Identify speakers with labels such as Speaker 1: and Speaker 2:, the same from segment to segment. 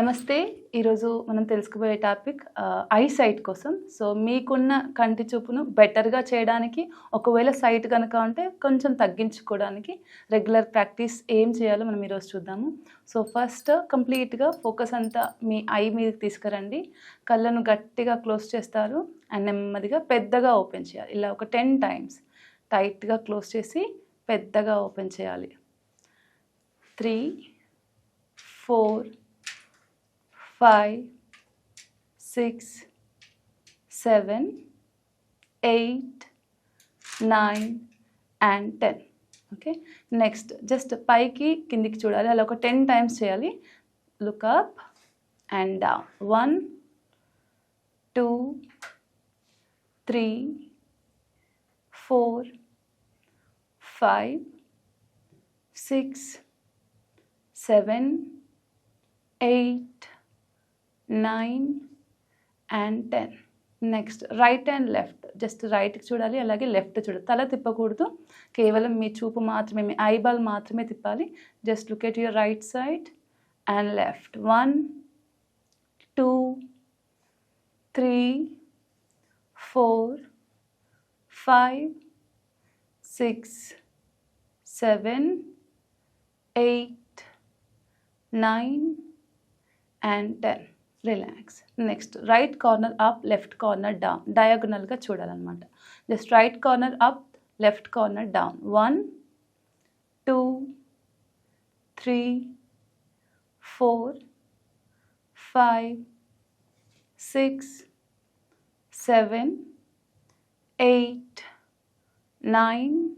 Speaker 1: నమస్తే. ఈరోజు మనం తెలుసుకోబోయే టాపిక్ ఐ సైట్ కోసం. సో మీకున్న కంటి చూపును బెటర్గా చేయడానికి ఒకవేళ సైట్ కనుక ఉంటే కొంచెం తగ్గించుకోవడానికి రెగ్యులర్ ప్రాక్టీస్ ఏం చేయాలో మనం ఈరోజు చూద్దాము. సో ఫస్ట్ కంప్లీట్గా ఫోకస్ అంతా మీ ఐ మీదకి తీసుకురండి. కళ్ళను గట్టిగా క్లోజ్ చేస్తారు అండ్ నెమ్మదిగా పెద్దగా ఓపెన్ చేయాలి. ఇలా ఒక టెన్ టైమ్స్ టైట్గా క్లోజ్ చేసి పెద్దగా ఓపెన్ చేయాలి. Three four five six seven eight nine and ten okay next just పైకి కిందికి చూడాలి. అలా ఒక టెన్ టైమ్స్ చేయాలి. Look up and down one two three four five six seven eight nine and ten. Next right and left. Just రైట్కి చూడాలి అలాగే left చూడాలి. తల తిప్పకూడదు. కేవలం మీ చూపు మాత్రమే మీ ఐబాల్ మాత్రమే తిప్పాలి. Just look at your right side and left. One two three four five six seven eight nine and ten. relax. Next right corner up left corner down. Diagonal ga chudalanamata just right corner up left corner down. One, two, three, four, five, six, seven, eight, nine,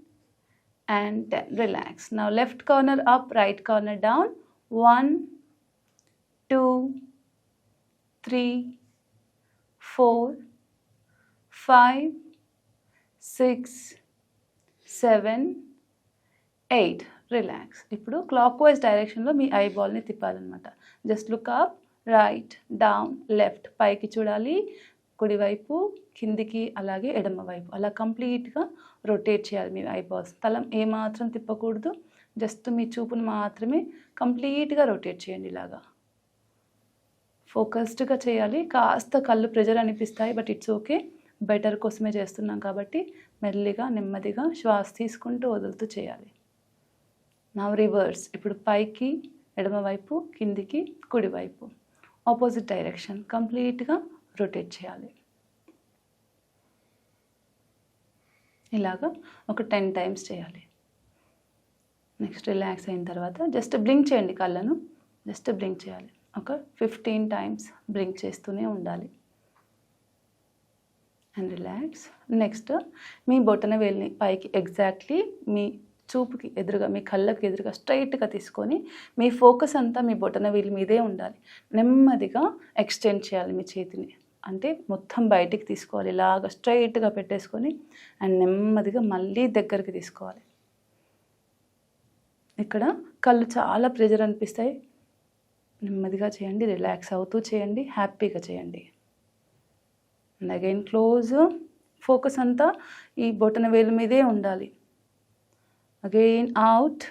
Speaker 1: and 10 relax. Now left corner up right corner down. 1 2 three four five six seven eight. Relax ఇప్పుడు clockwise డైరెక్షన్లో మీ eye బాల్ని తిప్పాలన్నమాట. Just look up right down left పైకి చూడాలి. కుడివైపు కిందికి అలాగే ఎడమ వైపు. అలా కంప్లీట్గా రొటేట్ చేయాలి మీ ఐబాల్స్ తలం ఏమాత్రం తిప్పకూడదు. జస్ట్ మీ చూపును మాత్రమే కంప్లీట్గా రొటేట్ చేయండి ఇలాగా. ఫోకస్డ్గా చేయాలి. కాస్త కళ్ళు ప్రెజర్ అనిపిస్తాయి బట్ ఇట్స్ ఓకే. బెటర్ కోసమే చేస్తున్నాం కాబట్టి మెల్లిగా నెమ్మదిగా శ్వాస తీసుకుంటూ వదులుతూ చేయాలి. నా రివర్స్ ఇప్పుడు పైకి ఎడమవైపు కిందికి కుడివైపు ఆపోజిట్ డైరెక్షన్ కంప్లీట్గా రొటేట్ చేయాలి. ఇలాగా ఒక టెన్ టైమ్స్ చేయాలి. నెక్స్ట్ రిలాక్స్ అయిన తర్వాత జస్ట్ బ్లింక్ చేయండి కళ్ళను. జస్ట్ బ్లింక్ చేయాలి. ఒక ఫిఫ్టీన్ టైమ్స్ బ్లింక్ చేస్తూనే ఉండాలి. అండ్ రిలాక్స్ నెక్స్ట్ మీ బొటన వేలిని పైకి ఎగ్జాక్ట్లీ మీ చూపుకి ఎదురుగా మీ కళ్ళకి ఎదురుగా స్ట్రైట్గా తీసుకొని మీ ఫోకస్ అంతా మీ బొటన వేలి మీదే ఉండాలి. నెమ్మదిగా ఎక్స్టెండ్ చేయాలి మీ చేతిని. అంటే మొత్తం బయటికి తీసుకోవాలి. ఇలాగ స్ట్రైట్గా పెట్టేసుకొని అండ్ నెమ్మదిగా మళ్ళీ దగ్గరికి తీసుకోవాలి. ఇక్కడ కళ్ళు చాలా ప్రెజర్ అనిపిస్తాయి. నెమ్మదిగా చేయండి రిలాక్స్ అవుతూ చేయండి హ్యాపీగా చేయండి. అండ్ అగైన్ క్లోజ్ ఫోకస్ అంతా ఈ బొటన వేలు మీదే ఉండాలి. అగైన్ అవుట్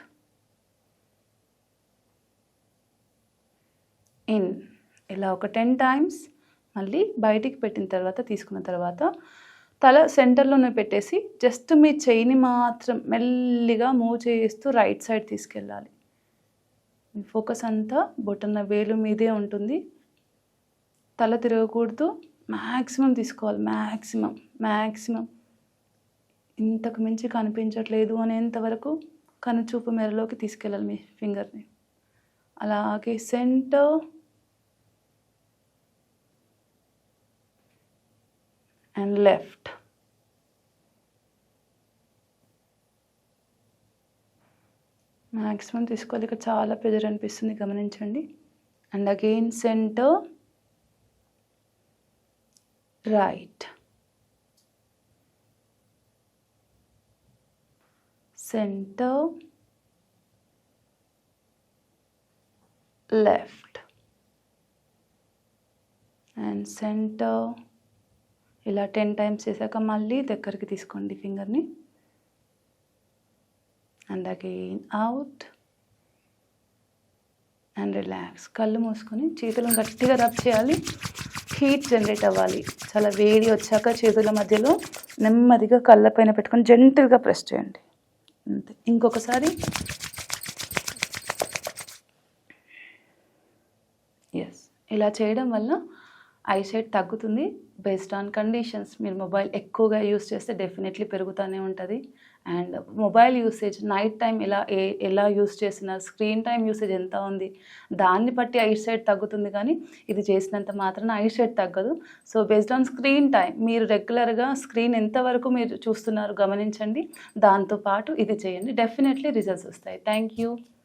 Speaker 1: ఇన్ ఇలా ఒక టెన్ టైమ్స్ మళ్ళీ బయటికి పెట్టిన తర్వాత తీసుకున్న తర్వాత తల సెంటర్లోనే పెట్టేసి జస్ట్ మీ చెయ్యిని మాత్రం మెల్లిగా మూవ్ చేస్తూ రైట్ సైడ్ తీసుకెళ్ళాలి. మీ ఫోకస్ అంతా బొటన వేలు మీదే ఉంటుంది. తల తిరగకూడదు. మ్యాక్సిమం తీసుకోవాలి. మ్యాక్సిమం మ్యాక్సిమం ఇంతకు మించి కనిపించట్లేదు అనేంత వరకు కనుచూపు మెరలోకి తీసుకెళ్ళాలి మీ ఫింగర్ని. అలాగే సెంటర్. And left. మ్యాక్సిమం తీసుకోవాలి. ఇక్కడ చాలా ప్రెజర్ అనిపిస్తుంది. గమనించండి. And again centre right. Centre left. And centre ఇలా టెన్ టైమ్స్ చేశాక మళ్ళీ దగ్గరికి తీసుకోండి ఫింగర్ని. And again out and relax కళ్ళు మూసుకొని చేతులను గట్టిగా రబ్ చేయాలి. హీట్ జనరేట్ అవ్వాలి. చాలా వేడి వచ్చాక చేతుల మధ్యలో నెమ్మదిగా కళ్ళపైన పెట్టుకొని జెంటిల్గా ప్రెస్ చేయండి. అంతే. ఇంకొకసారి. ఎస్ ఇలా చేయడం వల్ల ఐసైట్ తగ్గుతుంది. బేస్డ్ ఆన్ కండిషన్స్ మీరు మొబైల్ ఎక్కువగా యూస్ చేస్తే డెఫినెట్లీ పెరుగుతూనే ఉంటుంది. And mobile usage night time ఎలా ఏ ఎలా యూస్ చేసిన స్క్రీన్ టైం యూసేజ్ ఎంత ఉంది దాన్ని బట్టి ఐసైట్ తగ్గుతుంది కానీ ఇది చేసినంత మాత్రాన ఐసైట్ తగ్గదు. So based on screen time మీరు రెగ్యులర్గా స్క్రీన్ ఎంతవరకు మీరు చూస్తున్నారు గమనించండి. దాంతోపాటు ఇది చేయండి. డెఫినెట్లీ రిజల్ట్స్ వస్తాయి. Thank you